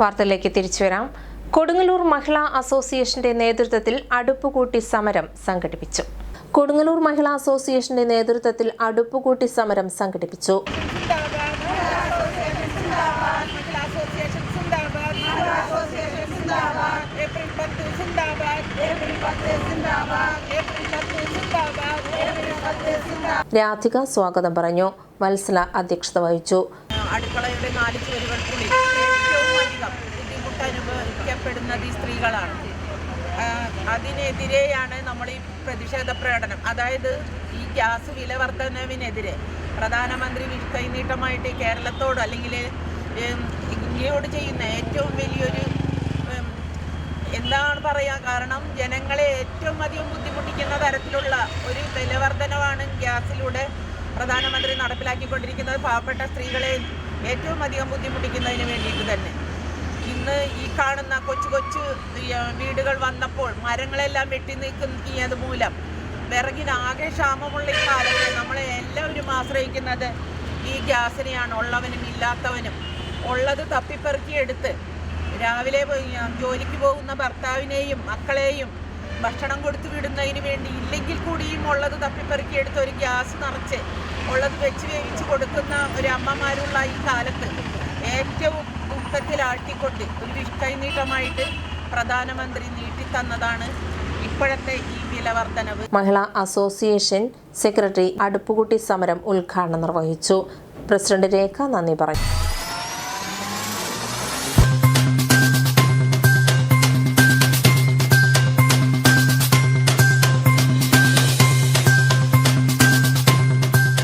വാർത്തയിലേക്ക് തിരിച്ചു വരാം. കൊടുങ്ങല്ലൂർ മഹിളാ അസോസിയേഷന്റെ നേതൃത്വത്തിൽ അടുപ്പുകൂട്ടി സമരം സംഘടിപ്പിച്ചു. കൊടുങ്ങല്ലൂർ മഹിളാ അസോസിയേഷന്റെ നേതൃത്വത്തിൽ അടുപ്പുകൂട്ടി സമരം സംഘടിപ്പിച്ചു. രാധിക സ്വാഗതം പറഞ്ഞു. വത്സല അധ്യക്ഷത വഹിച്ചു. അടുക്കളയുടെ നാല് ചുവരുകൾക്കുള്ളിൽ അധികം ബുദ്ധിമുട്ട് അനുഭവിക്കപ്പെടുന്നത് ഈ സ്ത്രീകളാണ്. അതിനെതിരെയാണ് നമ്മൾ ഈ പ്രതിഷേധ പ്രകടനം. അതായത് ഈ ഗ്യാസ് വില വർധനവിനെതിരെ പ്രധാനമന്ത്രി കൈനീട്ടമായിട്ട് കേരളത്തോട് അല്ലെങ്കിൽ ഇന്ത്യയോട് ചെയ്യുന്ന ഏറ്റവും വലിയൊരു എന്താണ് പറയുക കാരണം ജനങ്ങളെ ഏറ്റവും അധികം ബുദ്ധിമുട്ടിക്കുന്ന തരത്തിലുള്ള ഒരു വിലവർധനമാണ് ഗ്യാസിലൂടെ പ്രധാനമന്ത്രി നടപ്പിലാക്കിക്കൊണ്ടിരിക്കുന്നത്. പാവപ്പെട്ട സ്ത്രീകളെ ഏറ്റവും അധികം ബുദ്ധിമുട്ടിക്കുന്നതിന് വേണ്ടിയിട്ട് തന്നെ. ഇന്ന് ഈ കാണുന്ന കൊച്ചു കൊച്ചു വീടുകൾ വന്നപ്പോൾ മരങ്ങളെല്ലാം വെട്ടി നീക്കിയത് മൂലം വിറകിന് ആകെ ക്ഷാമമുള്ള ഈ കാലത്ത് നമ്മളെ എല്ലാവരും ആശ്രയിക്കുന്നത് ഈ ഗ്യാസിനെയാണ്. ഉള്ളവനും ഇല്ലാത്തവനും ഉള്ളത് തപ്പിപ്പെറുക്കിയെടുത്ത് രാവിലെ ജോലിക്ക് പോകുന്ന ഭർത്താവിനെയും മക്കളെയും ഭക്ഷണം കൊടുത്തു വിടുന്നതിന് വേണ്ടി ഇല്ലെങ്കിൽ കൂടിയും ഉള്ളത് തപ്പിപ്പെറുക്കിയെടുത്ത് ഒരു ഗ്യാസ് നിറച്ച് ഉള്ളത് വെച്ച് വേവിച്ച് കൊടുക്കുന്ന ഒരു അമ്മമാരുള്ള ഈ കാലത്ത് ഏറ്റവും ദുഃഖത്തിലാട്ടിക്കൊണ്ട് ഒരു വിഷ്കൈനീട്ടമായിട്ട് പ്രധാനമന്ത്രി നീട്ടിത്തന്നതാണ് ഇപ്പോഴത്തെ ഈ വില വർധനവ് മഹിളാ അസോസിയേഷൻ സെക്രട്ടറി അടുപ്പുകുട്ടി സമരം ഉദ്ഘാടനം നിർവഹിച്ചു. പ്രസിഡന്റ് രേഖ നന്ദി പറഞ്ഞു.